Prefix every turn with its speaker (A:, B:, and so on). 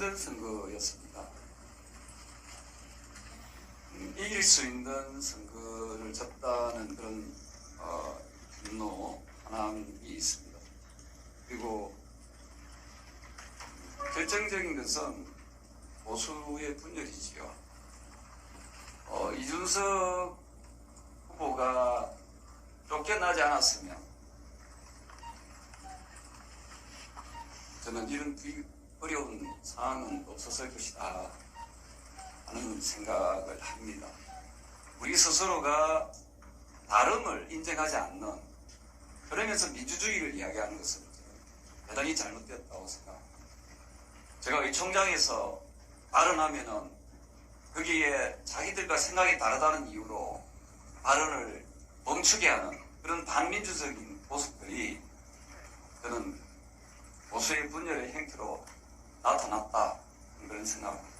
A: 그런 선거였습니다. 음, 이길 수 있는 선거를 졌다는 그런 어, 분노, 하남이 있습니다. 그리고 결정적인 것은 보수의 분열이지요. 어, 이준석 후보가 쫓겨나지 않았으면 저는 이런 비- 어려운 상황은 없었을 것이다 하는 생각을 합니다. 우리 스스로가 다름을 인정하지 않는 그러면서 민주주의를 이야기하는 것은 대단히 잘못되었다고 생각합니다. 제가 이 총장에서 발언하면은 거기에 자기들과 생각이 다르다는 이유로 발언을 멈추게 하는 그런 반민주적인 모습들이 저는 보수의 분열의 행태로 나타났다 그런 합니다.